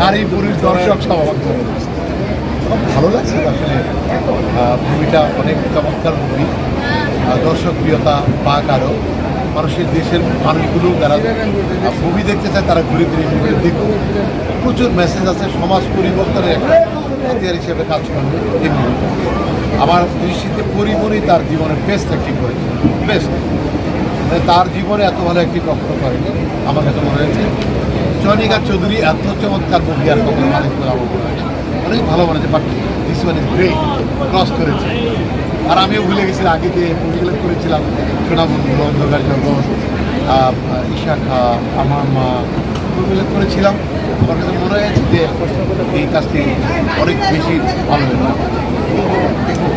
নারী, পুরুষ দর্শক সব করে। খুব ভালো লাগছে আসলে মুভিটা অনেক চমৎকার মুভি দর্শক প্রিয়তা পাক আরও মানুষের দেশের মানুষগুলো যারা মুভি দেখতে চায়, তারা ঘুরে ফিরে মুভি দেখুক। প্রচুর মেসেজ আছে, সমাজ পরিবর্তনের একটা হাতিয়ার হিসেবে কাজ করবে এই আমার দৃষ্টিতে পরিমণি তার জীবনে বেস্ট অ্যাক্টিং করেছে। বেস্ট মানে তার জীবনে এত ভালো একটি কখনো করেনি। আমার কাছে মনে হয়েছে জনিকা চৌধুরী এত চমৎকার মুভি আর কখনো মানুষ বলে আমার মনে অনেক ভালো হচ্ছে but this one is great cross করেছে। আর আমিও ভুলে গেছি, আগে যে মুভিগুলো করেছিলাম সোনাবন্ধু অন্ধকার জগৎ ঈশা খা আমার মা মুভিগুলো করেছিলাম। আমার কাছে মনে হয়েছে যে এই কাজটি অনেক বেশি ভালো হয়েছে।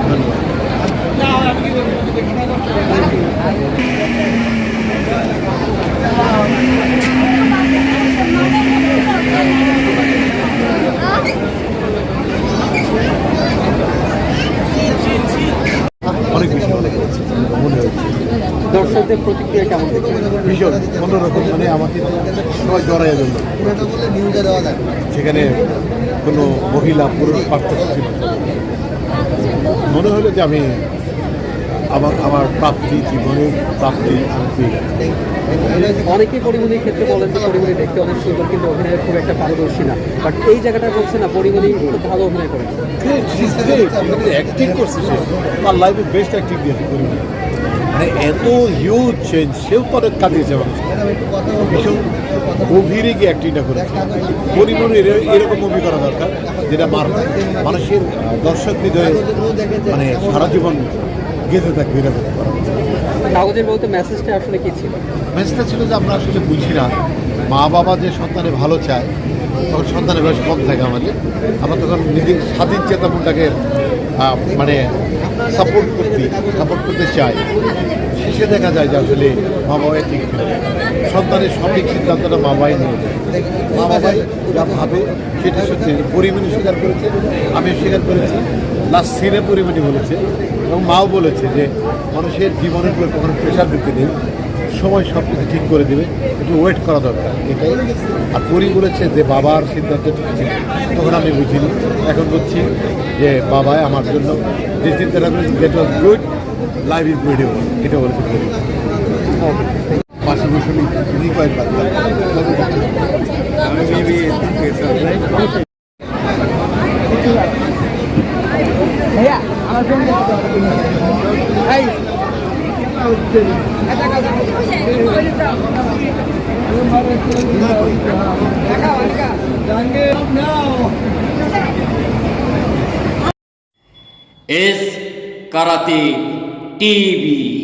ধন্যবাদ। অনেক বেশি মনে হচ্ছে। দর্শকদের প্রতিক্রিয়া কেমন ভীষণ। অন্যরকম মানে আমাকে সবাই জড়াইয়া জন্য সেখানে কোনো মহিলা পুরুষ পার্থক্য ছিল মনে হলো যে আমি আমার আমার প্রাপ্তি জীবনের প্রাপ্তি আমি পেয়ে গেছি অনেকেই পরিমণির ক্ষেত্রে বলেন যে পরিমণি দেখতে অনেক সুন্দর কিন্তু অভিনয়ের খুব একটা পারদর্শী না। বাট এই জায়গাটা বলছে না পরিমণি খুব ভালো অভিনয় করে। অ্যাক্টিং করছে সে। তার লাইফে বেস্ট অ্যাক্টিং দিয়েছে পরিমাণে। মানে এত হিউজ চেঞ্জ সেও তো অনেক মানুষ। ভীষণ গভীরে গিয়ে অ্যাক্টিংটা করেছে। পরিমাণে এরকম মুভি করা দরকার যেটা মানুষের দর্শক হৃদয়ে মানে সারা জীবন গেঁথে থাকবে এরকম কাগজের বলতে মেসেজটা আসলে কি ছিল? মেসেজটা ছিল যে আমরা আসলে বুঝি না। মা বাবা যে সন্তানে ভালো চায় তখন সন্তানের বয়স কম থাকে আমাদের। আমরা তখন নিজের স্বাধীন চেতনাটাকে মানে সাপোর্ট করতে সাপোর্ট করতে চাই। শেষে দেখা যায় যে আসলে মা বাবাই ঠিক সন্তানের সঠিক সিদ্ধান্তটা মা বাবাই নিয়ে। যায় মা বাবাই যা ভাবে সেটা সত্যি। পরিমাণে স্বীকার করেছে আমিও স্বীকার করেছি। লাস্ট সিনে পরিমাণে বলেছে। এবং মাও বলেছে যে মানুষের জীবনের উপরে কখনো প্রেশার দিতে নেই। সময় সব কিছু ঠিক করে দেবে। একটু ওয়েট করা দরকার, এটাই। আর পরি বলেছে যে বাবার সিদ্ধান্ত ঠিক তখন আমি বুঝিনি। এখন বুঝছি যে বাবাই আমার জন্য যে চিন্তাটা করেছে that was good life is beautiful এটা বলেছে পরি। পাশে বসে কয়েকবার আমি মেবি এস কারাতে টিভি।